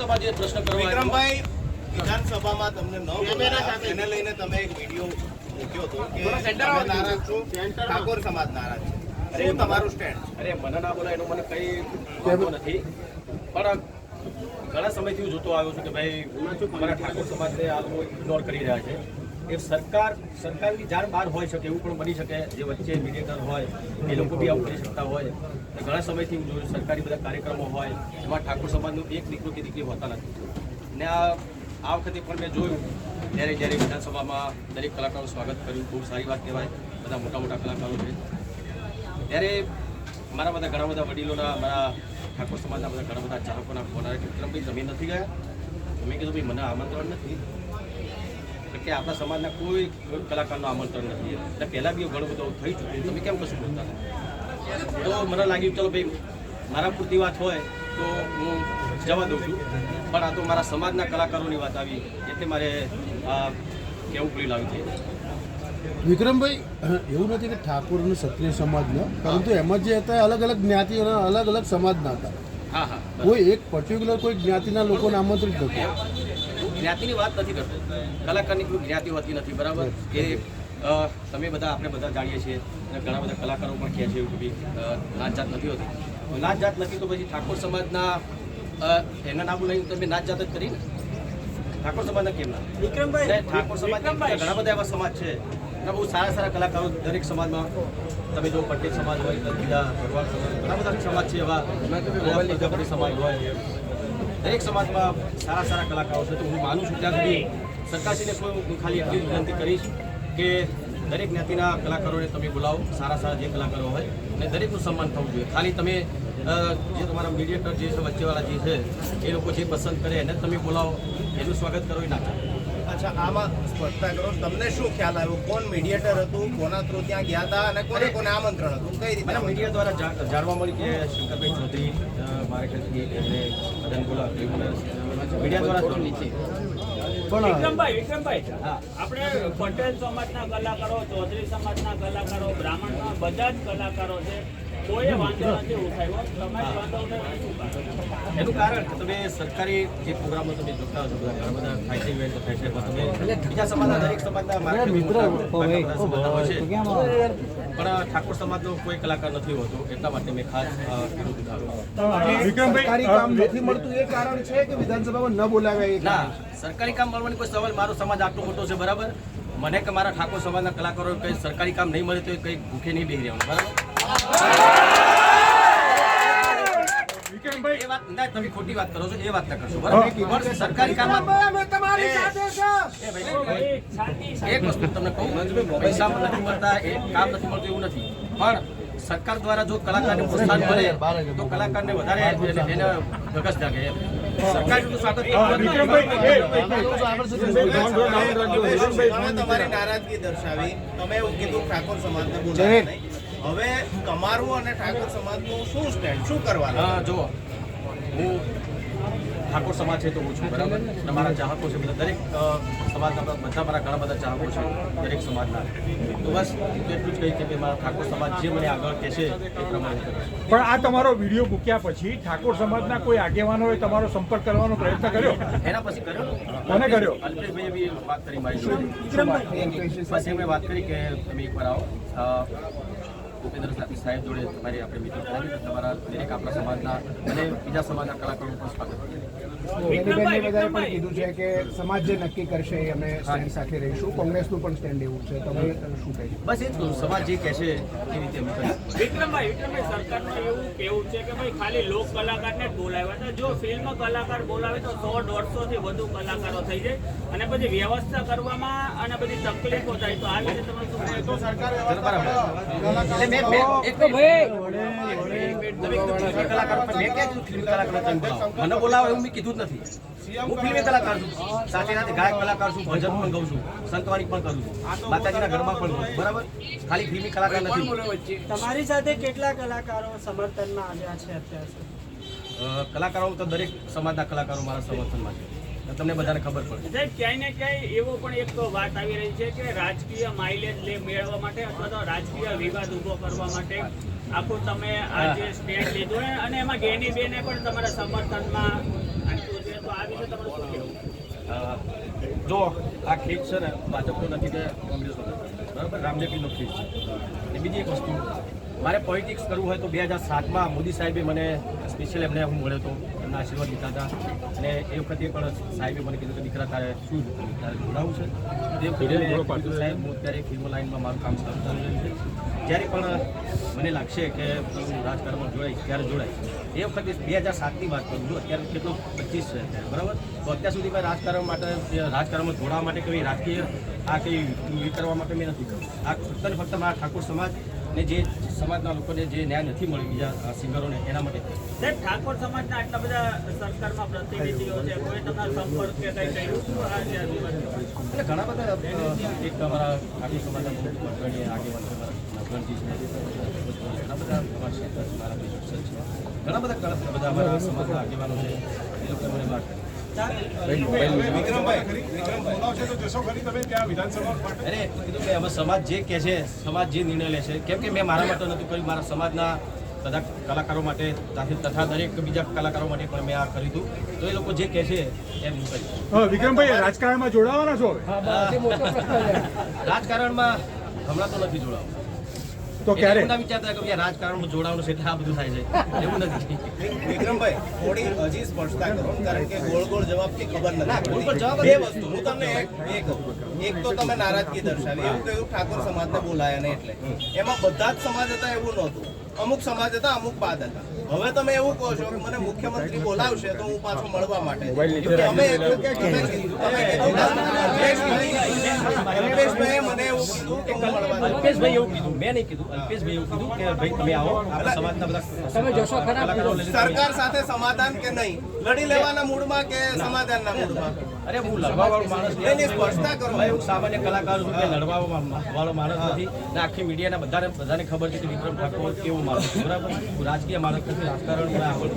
વિક્રમભાઈ વિધાનસભામાં તમને ન બોલાયા. એને લઈને તમે એક વીડિયો મૂક્યો હતો કે તમે નારાજ છો. ઠાકોર સમાજ નારાજ છે. શું તમારું સ્ટેન્ડ અરે મને ના બોલાય એનો મને કઈ વાંધો નથી. પણ ઘણા સમયથી હું જોતો આવ્યો છું કે ભાઈ અમારા ઠાકોર સમાજને આ લોકો ઇગ્નોર કરી રહ્યા છે. એ સરકાર, સરકારની જાણ બહાર હોઈ શકે, એવું પણ બની શકે, જે વચ્ચે મીડિયેટર હોય, એ લોકો બી આવું કરી શકતા હોય. તો ઘણા સમયથી હું જોયું, સરકારી બધા કાર્યક્રમો હોય, એમાં ઠાકોર સમાજનું એક દીકરો કે દીકરી હોતા નથી. ને આ આ વખતે પણ મેં જોયું, ત્યારે જ્યારે વિધાનસભામાં દરેક કલાકારો સ્વાગત કર્યું, બહુ સારી વાત કહેવાય, બધા મોટા મોટા કલાકારો છે. ત્યારે મારા બધા ઘણા બધા વડીલોના, મારા ઠાકોર સમાજના બધા ઘણા બધા ચાહકોના ફોન આવ્યા કે વિક્રમભાઈ, તમે નથી ગયા? મેં કીધું, ભાઈ, મને આમંત્રણ નથી. કે આપણા સમાજના કોઈ કલાકારનું આમંત્રણ નથી. એટલે પહેલાં બી ઘણું બધું થઈ ચૂક્યું તમે કેમ કશું બોલતા નથી? તો મને લાગ્યું ચલો ભાઈ મારા પૂરતી વાત હોય તો હું જવા દઉં છું. પણ આ તો મારા સમાજના કલાકારોની વાત આવી એટલે મારે કેવું પડી લાવ્યું છે? વિક્રમભાઈ એવું નથી કે ઠાકોર અને ક્ષત્રિય સમાજના પરંતુ એમાં જે હતા અલગ અલગ જ્ઞાતિઓના અલગ અલગ સમાજના હતા. હા હા કોઈ એક પર્ટિક્યુલર કોઈ જ્ઞાતિના લોકોને આમંત્રિત હું જ્ઞાતિની વાત નથી કરતો. કલાકારની કોઈ જ્ઞાતિ હોતી નથી બરાબર? એ તમે બધા આપણે બધા જાણીએ છીએ અને ઘણા બધા કલાકારો પણ કહે છે એવું કે નાચ જાત નથી હોતી. તો નાત જાત નથી તો પછી ઠાકોર સમાજના એના નામ લઈને તમે નાચ જાત જ કરી ઠાકોર સમાજના કેમ ના? વિક્રમભાઈ ઠાકોર સમાજ ઘણા બધા એવા સમાજ છે. અને બહુ સારા સારા કલાકારો દરેક સમાજમાં. તમે જો પટેલ સમાજ હોય બીજા ભરવાડ સમાજ ઘણા બધા સમાજ છે એવા. સમાજ હોય દરેક સમાજમાં સારા સારા કલાકારો છે તો હું માનું છું ત્યાં સુધી સરકારશ્રીને કોઈ હું ખાલી એટલી વિનંતી કરીશ કે દરેક જ્ઞાતિના કલાકારોને તમે બોલાવો સારા સારા જે કલાકારો હોય અને દરેકનું સન્માન થવું જોઈએ. ખાલી તમે જે તમારા મીડિયેટર જે છે વચ્ચેવાળા જે છે એ લોકો જે પસંદ કરે એને તમે બોલાવો એનું સ્વાગત કરો એ ના અચ્છા આમાં સ્પષ્ટતા કરો તમને શું ખ્યાલ આવ્યો? કોણ મીડિયેટર હતું કોના થ્રુ ત્યાં ગયા હતા અને કોને કોને આમંત્રણ હતું? કઈ રીતે મીડિયા દ્વારા જાણવા મળ્યું કે શંકરભાઈ ચૌધરી મીડિયા દ્વારા નીચે. વિક્રમભાઈ વિક્રમભાઈ આપણે પટેલ સમાજના કલાકારો ચૌધરી સમાજના કલાકારો બ્રાહ્મણના બધા જ કલાકારો છે કોઈ વાંધો નથી ઉઠાવ્યો. તમારે વાંધો કારણ? એનું કારણ તમે સરકારી જે પ્રોગ્રામો તમે જોતા હશો બધા ઘણા બધા થાય છે ઇવેન્ટ થાય છે બીજા સમાજના દરેક સમાજના હોય છે. પણ ઠાકોર સમાજનો કોઈ કલાકાર નથી હોતો એટલા માટે મેં ખાસ વિરોધ કામ નથી મળતું એ કારણ છે કે વિધાનસભામાં ન બોલાવ્યા એ ના સરકારી કામ મળવાની કોઈ સવાલ મારો સમાજ આટલો મોટો છે બરાબર? મને કે મારા ઠાકોર સમાજના કલાકારો કંઈ સરકારી કામ નહીં મળે તો એ કંઈ ભૂખે નહીં બેહી રહેવાનું બરાબર? એ વાત ના તમે ખોટી વાત કરો છો એ વાત ના કરશો બરાબર? પણ સરકારી કામ એ શાંતિ એક વસ્તુ તમને કહું પૈસા પણ નથી મળતા એ કામ નથી મળતું એવું નથી. પણ સરકાર દ્વારા જો કલાકારને પ્રોત્સાહન મળે તો કલાકારને વધારે એને ધગસ તમે તમારી નારાજગી દર્શાવી. તમે એવું કીધું ઠાકોર સમાજને બોલાવ્યા નહીં. હવે તમારું અને ઠાકોર સમાજનું શું સ્ટેન્ડ શું કરવાનું હા જો હું ઠાકોર સમાજ છે તો હું છું બરાબર? અને મારા ચાહકો છે બધા. દરેક સમાજના બધા બધા મારા ઘણા બધા ચાહકો છે દરેક સમાજના. તો બસ એટલું જ કહીશ કે મારા ઠાકોર સમાજ જે મને આગળ કહેશે એ પ્રમાણે પણ આ તમારો વીડિયો મૂક્યા પછી ઠાકોર સમાજના કોઈ આગેવાનોએ તમારો સંપર્ક કરવાનો પ્રયત્ન કર્યો? એના પછી કર્યો? કોને કર્યો? અલ્પેશભાઈએ બી વાત કરી મારી. બસ એમણે વાત કરી કે તમે એકવાર આવો. ભૂપેન્દ્ર સાહેબ જોડે તમારી આપણે મિટિંગ કરાવી તમારા દરેક આપણા સમાજના અને બીજા સમાજના કલાકારોનું પણ સ્વાગત કરીએ વિક્રમભાઈ બધાએ પણ કીધું છે કે સમાજ જે નક્કી કરશે એ અમે સ્ટેન્ડ સાથે રહીશું. કોંગ્રેસનું પણ સ્ટેન્ડ એવું છે. તમે શું કહીશું? બસ એ જ સમાજ જે કહેશે એ રીતે અમે વિક્રમભાઈ વિક્રમભાઈ સરકારનું એવું કેવું છે કે ભાઈ ખાલી લોક કલાકારને જ બોલાવ્યા હતા જો ફિલ્મ કલાકાર બોલાવે તો સો દોઢસો થી વધુ કલાકારો થઈ જાય અને પછી વ્યવસ્થા કરવામાં અને બધી તકલીફો થાય. તો આ વિશે તમે શું તમે બોલાવો? મને બોલાવો એવું મેં કીધું જ નથી. હું ફિલ્મી કલાકાર છું. સાથે સાથે ગાયક કલાકાર છું ભજન પણ ગાઉં છું સંતવાણી પણ કરું છું. માતાજીના ઘરમાં પણ ગાઉં બરાબર? ખાલી ફિલ્મી કલાકાર નથી. તમારી સાથે કેટલા કલાકારો સમર્થનમાં આવ્યા છે અત્યારે કલાકારો તો દરેક સમાજના કલાકારો મારા સમર્થનમાં છે. તમને બધાને ખબર પડે સાહેબ ક્યાંય ને ક્યાંય એવો પણ એક વાત આવી રહી છે કે રાજકીય માઇલેજ લે મેળવવા માટે અથવા તો રાજકીય વિવાદ ઊભો કરવા માટે. આખું તમે આજે સ્ટેન્ડ લીધું અને એમાં ગેની બેને પણ તમારા સમર્થનમાં જો આ ખેત છે ને ભાજપનો નથી કે કોંગ્રેસનો બરાબર? રામદેવજીનો ખેત છે. અને બીજી એક વસ્તુ. મારે પોલિટિક્સ કરવું હોય તો બે હજાર સાતમાં મોદી સાહેબે મને સ્પેશિયલ એમને હું મળ્યો હતો. એમના આશીર્વાદ લીધા હતા. અને એ વખતે પણ સાહેબે મને કીધું કે દીકરા તારે શું તારે જોડાવું છે? તે સાહેબ હું અત્યારે ફિલ્મ લાઇનમાં મારું કામ શરૂ કરી રહ્યું છે. જ્યારે પણ મને લાગશે કે હું રાજકારણમાં જોડાઈશ ત્યારે જોડાઈશ એ વખતે બે હજાર સાતની વાત કરું છું, અત્યારે કેટલો પચીસ છે બરાબર? તો અત્યાર સુધી મેં રાજકારણ માટે, રાજકારણમાં જોડાવા માટે કોઈ રાજકીય આ કંઈ કરવા માટે મેં નથી કર્યું આ ફક્ત ફક્ત મારા ઠાકોર સમાજ ને જે સમાજના લોકોને જે ન્યાય નથી મળ્યો બીજા સિંગરોને એના માટે. સાહેબ ઠાકોર સમાજના આટલા બધા સરકારમાં પ્રતિનિધિઓ છે કોઈ તમારા સંપર્ક કે કંઈ કર્યું હતું આ જે એટલે ઘણા બધા એક અમારા આખી સમાજના અગ્રણી આગેવાન નવગણજી છે ઘણા બધા અમારા ક્ષેત્ર છે મારા ભાઈ છે. ઘણા બધા બધા અમારા સમાજના આગેવાનો છે એ લોકો મને વાત અરે કે સમાજ જે કહે છે સમાજ જે નિર્ણય લે છે કેમ કે મેં મારા માટે નથી કર્યું મારા સમાજના બધા કલાકારો માટે તાથી- તથા દરેક બીજા કલાકારો માટે પણ મેં આ કર્યું હતું. તો એ લોકો જે કહે છે એમ હું કરીશ હા, વિક્રમભાઈ રાજકારણમાં જોડાવાના છો રાજકારણમાં હમણાં તો નથી જોડાવું. તો ક્યારે? ના વિચારતા કે ભાઈ રાજકારણમાં જોડાવાનું છે આ બધું થાય છે. એવું નથી. વિક્રમભાઈ થોડી હજી સ્પષ્ટતા કરો કારણ કે ગોળ ગોળ જવાબ કે ખબર ગોળ ગોળ નથી જવાબ બે વસ્તુ હું તમને એક એક એક તો તમે નારાજગી દર્શાવી. એવું કહ્યું ઠાકોર સમાજને બોલાયા ને એટલે. એમાં બધા જ સમાજ હતા એવું નહોતું. અમુક સમાજ હતા અમુક બાદ હતા. હવે તમે એવું કહો છો કે મને મુખ્યમંત્રી બોલાવશે તો હું પાછો મળવા માટે અલ્પેશભાઈ મને એવું કીધું કે હું મળવા જાઉં. અલ્પેશભાઈ એવું કીધું. મેં નહીં કીધું. અલ્પેશભાઈ એવું કીધું કે ભાઈ તમે આવો. સમાજના બધા તમે જશો ખરા? સરકાર સાથે સમાધાન કે નહીં? લડી લેવાના મૂડમાં કે સમાધાનના મૂડમાં? અરે હું લડવા વાળો માણસ નહીં, સ્પષ્ટતા કરો. ભાઈ હું સામાન્ય કલાકાર છું લડવા વાળો માણસ નથી. ને આખી મીડિયાના બધાને બધાને ખબર છે કે વિક્રમ ઠાકોર કેવો માણસ બરાબર? હું રાજકીય માણસ નથી રાજકારણ આગળ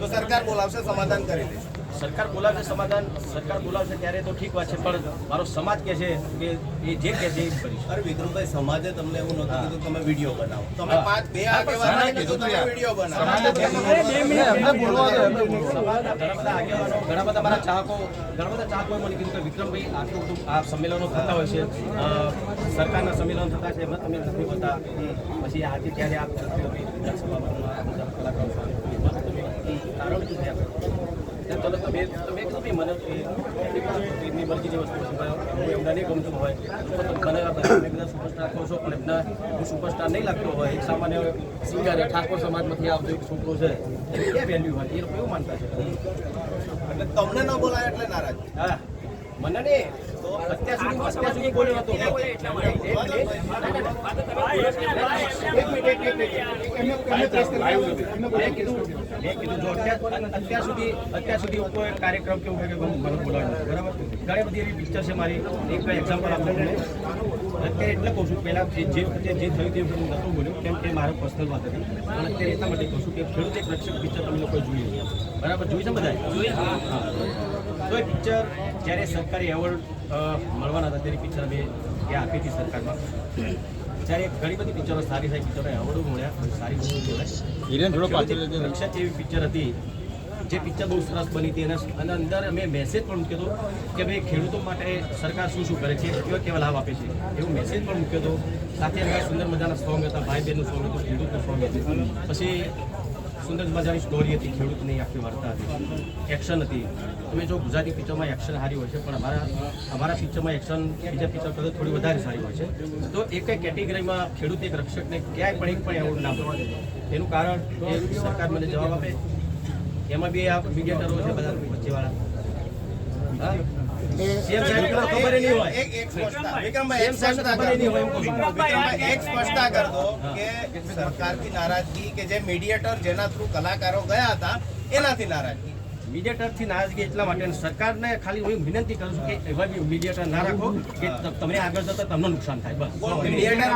તો સરકાર બોલાવશે સમાધાન કરી દેશે સરકાર બોલાવશે સમાધાન સરકાર બોલાવશે ત્યારે તો ઠીક વાત છે પણ મારો સમાજ કે છે કે એ જે કહે છે એ કરીશ અરે વિક્રમભાઈ સમાજે તમને એવું નહોતું કીધું તમે વીડિયો બનાવો. તમે પાંચ બે સમાજે કીધું તમે વીડિયો બનાવો. સમાજના ઘણા બધા આગેવાનો ઘણા બધા મારા ચાહકો ઘણા બધા ચાહકોએ મને કીધું કે વિક્રમભાઈ આટલું બધું આ સંમેલનો થતા હોય છે. સરકારના સંમેલન થતા છે એમાં તમે નથી હોતા. પછી આજે ક્યારે આપ વિધાનસભામાં કલાકારો કારણ શું થયા તો તમે તમે મને એમની મરજીની વસ્તુ હું એમને નહીં ગમતું હોય તો મને તમે બધા સુપરસ્ટાર કહો છો પણ એમના હું સુપરસ્ટાર નહીં લાગતો હોય એક સામાન્ય સિંગર ઠાકોર સમાજમાંથી આવતો એક છોકરો છે એની ક્યાં વેલ્યુ હોય? એ લોકો એવું માનતા છે? એટલે તમને ન બોલાય એટલે નારાજ. હા. મને નહીં. અત્યાર સુધી અત્યાર સુધી બોલ્યો હતો એક મિનિટ. મેં કીધું મેં કીધું જો અત્યાર અત્યાર સુધી અત્યાર સુધી કોઈ કાર્યક્રમ કેવું હોય કે મને બોલાવ્યો. બરાબર? ઘણી બધી એવી પિક્ચર છે મારી. એક એક્ઝામ્પલ આપું તમને. અત્યારે એટલે કહું છું પહેલાં જે જે વખતે જે થયું તે હું નહોતું બોલ્યું કેમ કે મારો પર્સનલ વાત હતી. પણ અત્યારે એટલા માટે કહું છું કે ખેડૂત એક રક્ષક પિક્ચર તમે લોકો જોઈએ બરાબર? જોઈ છે બધા જોઈએ હા. તો એ પિક્ચર જ્યારે સરકારી એવોર્ડ મળવાના હતા તેની પિક્ચર અમે ત્યાં આપી હતી સરકારમાં. જ્યારે ઘણી બધી પિક્ચરો સારી સારી પિક્ચરો એવોર્ડો મળ્યા સારી ખેડૂત એક રક્ષક પિક્ચર હતી. જે પિક્ચર બહુ સરસ બની હતી અને અને અંદર અમે મેસેજ પણ મૂક્યો હતો કે ભાઈ ખેડૂતો માટે સરકાર શું શું કરે છે કેવા કેવા લાભ આપે છે. એવો મેસેજ પણ મૂક્યો હતો. સાથે અંદર સુંદર મજાના સોંગ હતા ભાઈ બહેનનું સોંગ હતું ખેડૂતનું સોંગ હતું. પછી સુંદર મજાની સ્ટોરી હતી, ખેડૂતની આખી વાર્તા હતી. એક્શન હતી. તમે જો ગુજરાતી પિક્ચરમાં એક્શન સારી હોય છે, પણ અમારા અમારા પિક્ચરમાં એક્શન બીજા પિક્ચર કરતાં થોડી વધારે સારી હોય છે. તો એક કેટેગરીમાં ખેડૂત એક રક્ષકને ક્યાંય પણ એક પણ એવોર્ડ ના મળે. એનું કારણ એ સરકાર મને જવાબ આપે. એમાં બી આ મીડિયેટરો છે બધા વચ્ચેવાળા. હા? CM સાહેબ તો ખબર ય નહીં હોય એક એક સ્પષ્ટતા વિક્રમભાઈ એક CM સાહેબ સ્પષ્ટતા ખબર ય નહીં હોય એમ કરો. કહું છું. વિક્રમભાઈ એક સ્પષ્ટતા કર દો કે સરકારથી નારાજગી કે જે મીડિયેટર જેના થ્રુ કલાકારો ગયા હતા એનાથી નારાજગી મીડિયેટરથી નારાજગી એટલા માટે સરકારને ખાલી હું વિનંતી કરું છું કે એવા બી મીડિયેટર ના રાખો કે તમને આગળ જતા તમને નુકસાન થાય બસ. મીડિયેટર?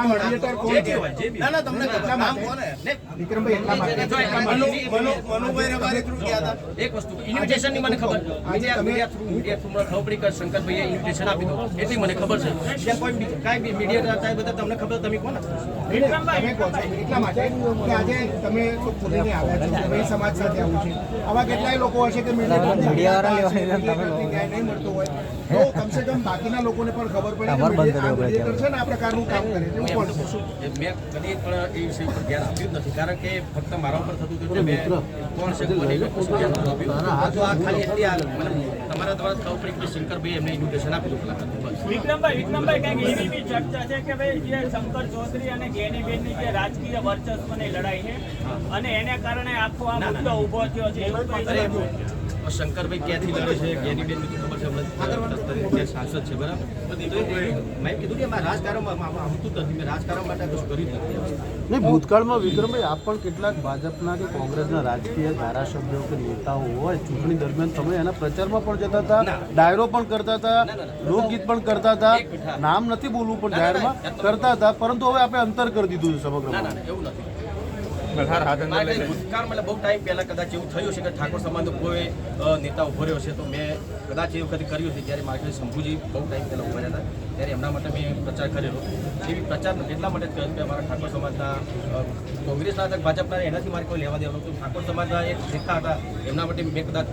મીડિયેટર એક વસ્તુ ઇન્વિટેશનની મને ખબર media media through media through મને ખબર પડી કે શંકરભાઈએ ઇન્વિટેશન આપી દો એટલી મને ખબર છે. ત્યાં કોઈ બી- કાંઈ બી મીડિયા થાય બધા તમને ખબર તમે કોણ એટલા માટે. આજે તમે આવ્યા છો. સમાજ સાથે આવું છે. આવા કેટલાય લોકો હશે છે કે કમસે કમ બાકીના લોકોને પણ ખબર પડે કે મીડિયા- આ મીડિયેટર છે ને આ પ્રકારનું કામ કરે એવું પણ એ મેં કદી પણ એ વિષય પર ધ્યાન આપ્યું જ નથી. કારણ કે ફક્ત મારા ઉપર થતું હતું કે મેં કોણ છે કોની મેં કશું ધ્યાન નહોતું આપ્યું. તો આ ખાલી એટલી આ મને તમારા દ્વારા ખબર પડી શંકરભાઈ એમને ઇન્વિટેશન આપેલું કલાકારનું. વિક્રમભાઈ વિક્રમભાઈ કંઈક એવી બી ચર્ચા છે કે ભાઈ જે શંકર ચૌધરી અને ગેનીબેનની જે રાજકીય વર્ચસ્વની લડાઈ છે અને એને કારણે આખો આ મુદ્દો ઊભો થયો છે એવું છે? શંકરભાઈ ક્યાંથી લડે છે જ્ઞાનીબેન બધું ખબર છે હમણાં સાંસદ છે બરાબર? તો મેં કીધું કે રાજકારણમાં આવતું નથી મેં રાજકારણ માટે કશું કર્યું નથી નહીં ભૂતકાળમાં વિક્રમભાઈ આપ પણ કેટલાક ભાજપના કે કોંગ્રેસના રાજકીય ધારાસભ્યો કે નેતાઓ હોય ચૂંટણી દરમિયાન તમે એના પ્રચારમાં પણ જતા હતા ડાયરો પણ કરતા હતા લોકગીત પણ કરતા હતા. નામ નથી બોલવું પણ જાહેરમાં કરતા હતા પરંતુ હવે આપણે અંતર કરી દીધું છે સમગ્ર એવું નથી. ભૂતકાળમાં બહુ ટાઈમ પહેલા કદાચ એવું થયું છે કે ઠાકોર સમાજનો કોઈ નેતા ઊભો રહ્યો છે તો મેં કદાચ એ વખતે કર્યું છે જ્યારે મારે શંભુજી બહુ ટાઈમ પહેલા ઊભા રહ્યા હતા ત્યારે એમના માટે મેં પ્રચાર કરેલો. એવી પ્રચાર એટલા માટે જ કર્યો કે અમારા ઠાકોર સમાજના કોંગ્રેસના હતા ભાજપના એનાથી મારે કોઈ લેવા દેવાનું હતું ઠાકોર સમાજના એક નેતા હતા એમના માટે મેં કદાચ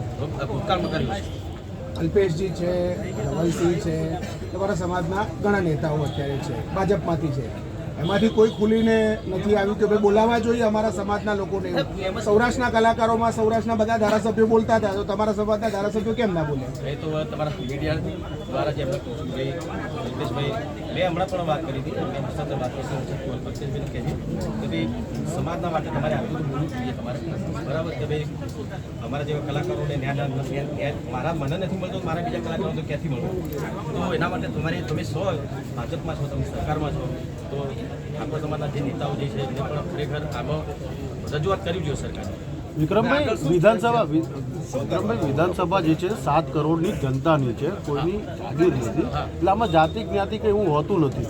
ભૂતકાળમાં કર્યું છે અલ્પેશજી છે ધવલસિંહ છે તમારા સમાજના ઘણા નેતાઓ અત્યારે છે ભાજપમાંથી છે. એમાંથી કોઈ ખુલીને નથી આવ્યું કે ભાઈ બોલાવવા જોઈએ અમારા સમાજના લોકોને સૌરાષ્ટ્રના કલાકારોમાં સૌરાષ્ટ્રના બધા ધારાસભ્યો બોલતા હતા, તો તમારા સમાજના ધારાસભ્યો કેમ ના બોલે? એ તો તમારા મીડિયા દ્વારા જે એમને ભાઈ મેં હમણાં પણ વાત કરી હતી, મેં વાત કરી કે ભાઈ, સમાજના માટે તમારે આટલું બોલવું જોઈએ, તમારે બરાબર કે ભાઈ, અમારા જેવા કલાકારોને ન્યાય- મારા મને નથી મળતો, મારા બીજા કલાકારો તો ક્યાંથી મળવું તો એના માટે તમારે, તમે છો ભાજપમાં છો, તમે સરકારમાં છો તો ઠાકોર સમાજના જે નેતાઓ જે છે એમને પણ ખરેખર આમાં રજૂઆત કરવી જોઈએ સરકારે. વિક્રમભાઈ વિધાનસભા વિક્રમભાઈ વિધાનસભા જે છે સાત કરોડની જનતાની છે કોઈની જાગીર નથી. એટલે આમાં જાતિ જ્ઞાતિ કંઈ એવું હોતું નથી.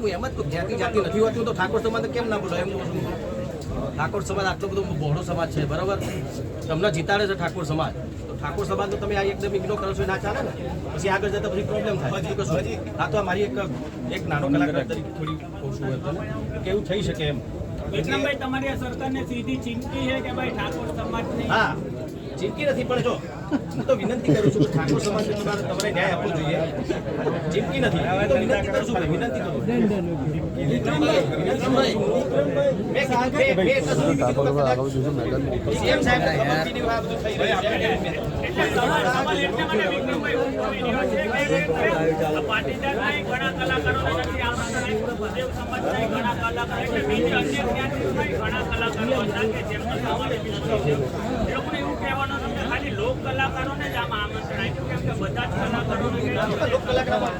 હું એમ જ જ્ઞાતિ જાતિ નથી હોતી તો ઠાકોર સમાજ કેમ ના બોલો એમ ઠાકોર સમાજ આટલો બધો બહોળો સમાજ છે બરાબર? તમને જીતાડે છે ઠાકોર સમાજ. ઠાકોર સમાજ તો તમે આ એકદમ ઇગ્નોર કરો છો ના ચાલે ને? પછી આગળ જતા પછી પ્રોબ્લેમ થાય. કશું આ તો મારી એક એક નાનો કલાકાર તરીકે થોડી ઓછું હોય કે એવું થઈ શકે એમ. વિક્રમભાઈ તમારી આ સરકારને સીધી ચિંતી છે કે ભાઈ ઠાકોર સમાજની? હા ચીમકી નથી પણ જો હું તો વિનંતી કરું છું કે ઠાકોર સમાજને તમારે તમારે ન્યાય આપવો જોઈએ. ચીમકી નથી હું તો વિનંતી કરું છું વિનંતી કરું. કલાકારો કલાકારો લોક કલાકારોને જ આમાં આમંત્રણ આપ્યું કેમ કે બધા જ કલાકારોને લોક કલાકારમાં